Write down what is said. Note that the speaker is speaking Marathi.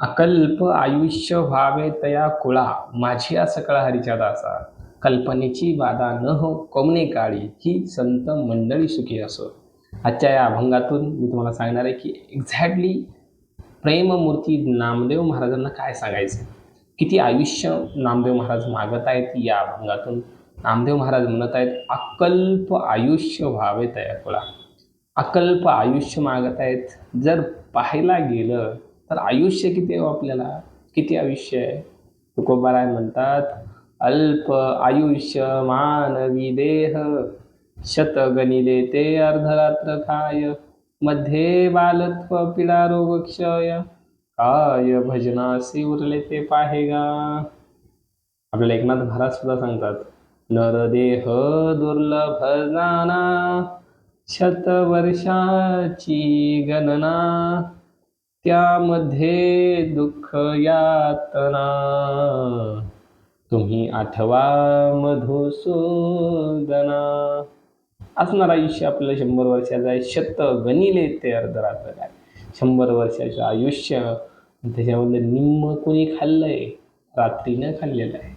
अकल्प आयुष्य व्हावे तया कुळा. माझी सकळा हरीच्या दासा कल्पनेची बाधा न हो कमने काळी. ही संत मंडळी सुखी असो. आजच्या या अभंगातून मी तुम्हाला सांगणार आहे की एक्झॅक्टली प्रेममूर्ती नामदेव महाराजांना काय सांगायचं? किती आयुष्य नामदेव महाराज मागत आहेत या अभंगातून? नामदेव महाराज म्हणत आहेत अकल्प आयुष्य व्हावे तया कुळा. अकल्प आयुष्य मागत आहेत. जर पाहायला गेलं तर आयुष्य किती आहे हो आपल्याला? किती आयुष्य आहे? तुकोबाराय म्हणतात अल्प आयुष्य मानवी देह शत गणिले ते अर्धरात्र खायमध्ये बालत्व पिडा रोग क्षय काय भजनासी उरले ते पाहेगा. आपले एकनाथ महाराज सुद्धा सांगतात नरदेह दुर्लभ जाना शतवर्षाची गणना त्यामध्ये दुःख यातना. तुम्ही आठवा मधुसूदना. असणार आयुष्य आपलं शंभर वर्षाचं आहे. शत गणिले ते अर्धरात्र काय शंभर वर्षाचं आयुष्य. त्याच्यामधलं निम्म कोणी खाल्लंय? रात्रीनं खाल्लेलं आहे.